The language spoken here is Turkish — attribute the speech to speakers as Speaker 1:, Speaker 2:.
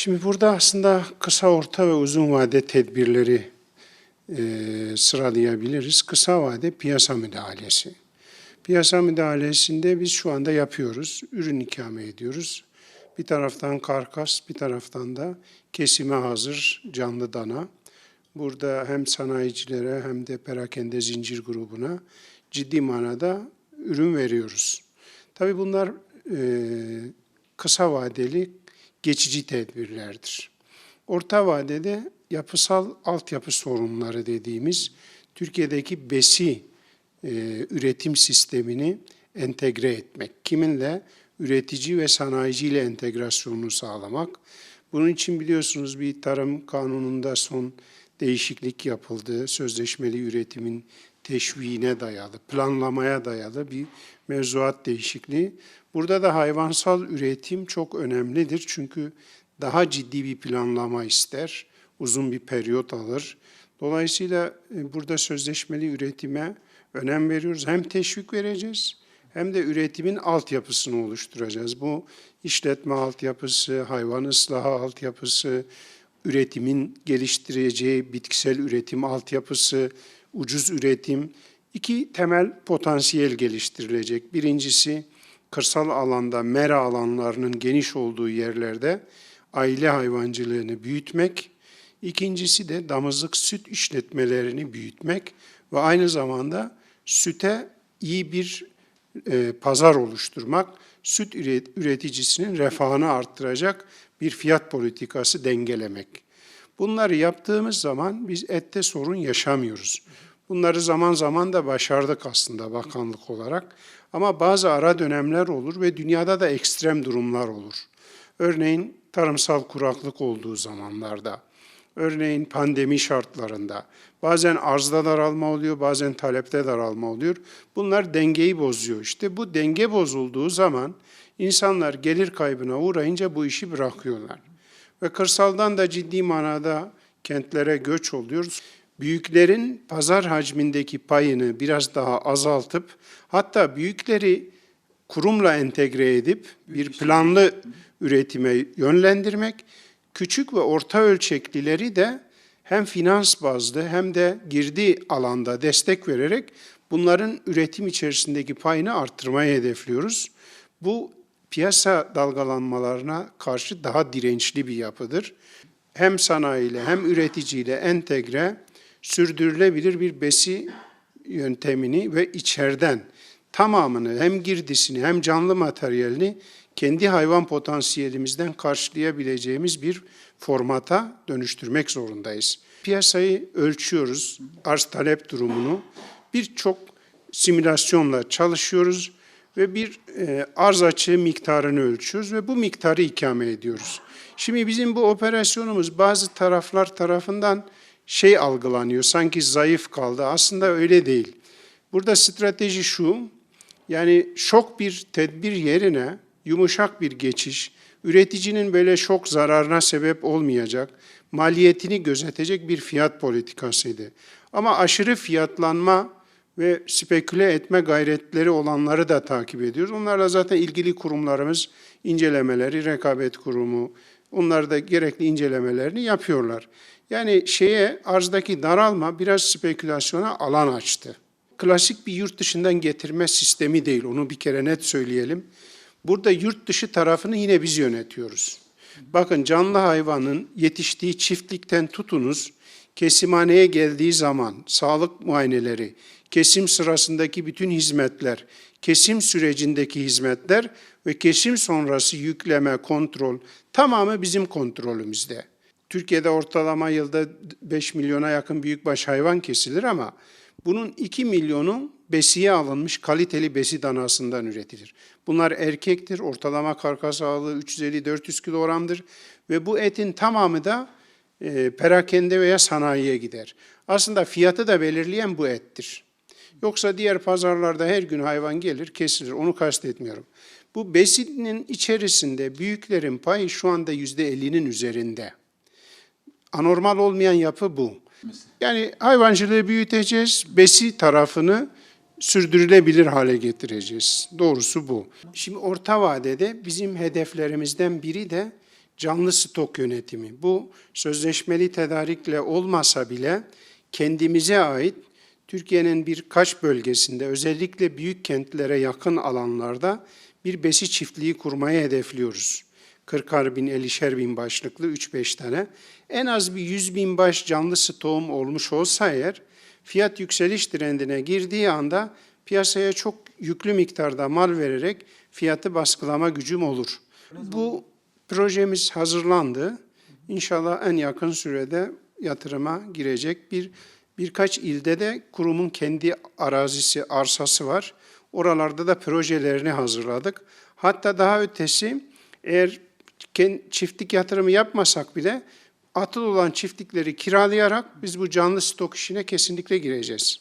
Speaker 1: Şimdi burada aslında kısa, orta ve uzun vade tedbirleri e, sıralayabiliriz. Kısa vade piyasa müdahalesi. Piyasa müdahalesinde biz şu anda yapıyoruz. Ürün ikame ediyoruz. Bir taraftan karkas, bir taraftan da kesime hazır canlı dana. Burada hem sanayicilere hem de perakende zincir grubuna ciddi manada ürün veriyoruz. Tabii bunlar e, kısa vadeli geçici tedbirlerdir. Orta vadede yapısal altyapı sorunları dediğimiz Türkiye'deki besi e, üretim sistemini entegre etmek. Kiminle? Üretici ve sanayiciyle entegrasyonunu sağlamak. Bunun için biliyorsunuz bir tarım kanununda son değişiklik yapıldı. Sözleşmeli üretimin teşviğine dayalı, planlamaya dayalı bir mevzuat değişikliği. Burada da hayvansal üretim çok önemlidir. Çünkü daha ciddi bir planlama ister, uzun bir periyot alır. Dolayısıyla e, burada sözleşmeli üretime önem veriyoruz. Hem teşvik vereceğiz hem de üretimin altyapısını oluşturacağız. Bu işletme altyapısı, hayvan ıslahı altyapısı, üretimin geliştireceği bitkisel üretim altyapısı, ucuz üretim, iki temel potansiyel geliştirilecek. Birincisi kırsal alanda, mera alanlarının geniş olduğu yerlerde aile hayvancılığını büyütmek. İkincisi de damızlık süt işletmelerini büyütmek ve aynı zamanda süte iyi bir e, pazar oluşturmak, süt üreticisinin refahını arttıracak bir fiyat politikası dengelemek. Bunları yaptığımız zaman biz ette sorun yaşamıyoruz. Bunları zaman zaman da başardık aslında bakanlık olarak. Ama bazı ara dönemler olur ve dünyada da ekstrem durumlar olur. Örneğin tarımsal kuraklık olduğu zamanlarda, örneğin pandemi şartlarında, bazen arzda daralma oluyor, bazen talepte daralma oluyor. Bunlar dengeyi bozuyor. İşte bu denge bozulduğu zaman insanlar gelir kaybına uğrayınca bu işi bırakıyorlar. Ve kırsaldan da ciddi manada kentlere göç oluyor. Büyüklerin pazar hacmindeki payını biraz daha azaltıp hatta büyükleri kurumla entegre edip bir planlı üretime yönlendirmek, küçük ve orta ölçeklileri de hem finans bazlı hem de girdi alanda destek vererek bunların üretim içerisindeki payını arttırmayı hedefliyoruz. Bu piyasa dalgalanmalarına karşı daha dirençli bir yapıdır. Hem sanayiyle hem üreticiyle entegre, sürdürülebilir bir besi yöntemini ve içeriden tamamını hem girdisini hem canlı materyalini kendi hayvan potansiyelimizden karşılayabileceğimiz bir formata dönüştürmek zorundayız. Piyasayı ölçüyoruz, arz talep durumunu. Birçok simülasyonla çalışıyoruz ve bir e, arz açığı miktarını ölçüyoruz ve bu miktarı ikame ediyoruz. Şimdi bizim bu operasyonumuz bazı taraflar tarafından şey algılanıyor, sanki zayıf kaldı. Aslında öyle değil. Burada strateji şu, yani şok bir tedbir yerine yumuşak bir geçiş, üreticinin böyle şok zararına sebep olmayacak, maliyetini gözetecek bir fiyat politikasıydı. Ama aşırı fiyatlanma ve speküle etme gayretleri olanları da takip ediyoruz. Onlarla zaten ilgili kurumlarımız incelemeleri, rekabet kurumu, onlar da gerekli incelemelerini yapıyorlar. Yani şeye arzdaki daralma biraz spekülasyona alan açtı. Klasik bir yurt dışından getirme sistemi değil, onu bir kere net söyleyelim. Burada yurt dışı tarafını yine biz yönetiyoruz. Bakın canlı hayvanın yetiştiği çiftlikten tutunuz, kesimhaneye geldiği zaman sağlık muayeneleri, kesim sırasındaki bütün hizmetler, kesim sürecindeki hizmetler ve kesim sonrası yükleme, kontrol tamamı bizim kontrolümüzde. Türkiye'de ortalama yılda 5 milyona yakın büyükbaş hayvan kesilir ama bunun 2 milyonu besiye alınmış kaliteli besi danasından üretilir. Bunlar erkektir, ortalama karkas ağırlığı 350-400 kilogramdır ve bu etin tamamı da e, perakende veya sanayiye gider. Aslında fiyatı da belirleyen bu ettir. Yoksa diğer pazarlarda her gün hayvan gelir, kesilir. Onu kastetmiyorum. Bu besinin içerisinde büyüklerin payı şu anda yüzde ellinin üzerinde. Anormal olmayan yapı bu. Yani hayvancılığı büyüteceğiz, besi tarafını sürdürülebilir hale getireceğiz. Doğrusu bu. Şimdi orta vadede bizim hedeflerimizden biri de canlı stok yönetimi. Bu sözleşmeli tedarikle olmasa bile kendimize ait Türkiye'nin birkaç bölgesinde özellikle büyük kentlere yakın alanlarda bir besi çiftliği kurmayı hedefliyoruz. 40'ar bin, 50'şer bin başlıklı 3-5 tane. En az bir 100 bin baş canlı stoğum olmuş olsa eğer fiyat yükseliş trendine girdiği anda piyasaya çok yüklü miktarda mal vererek fiyatı baskılama gücüm olur. Bu projemiz hazırlandı. İnşallah en yakın sürede yatırıma girecek bir birkaç ilde de kurumun kendi arazisi, arsası var. Oralarda da projelerini hazırladık. Hatta daha ötesi eğer çiftlik yatırımı yapmasak bile atıl olan çiftlikleri kiralayarak biz bu canlı stok işine kesinlikle gireceğiz.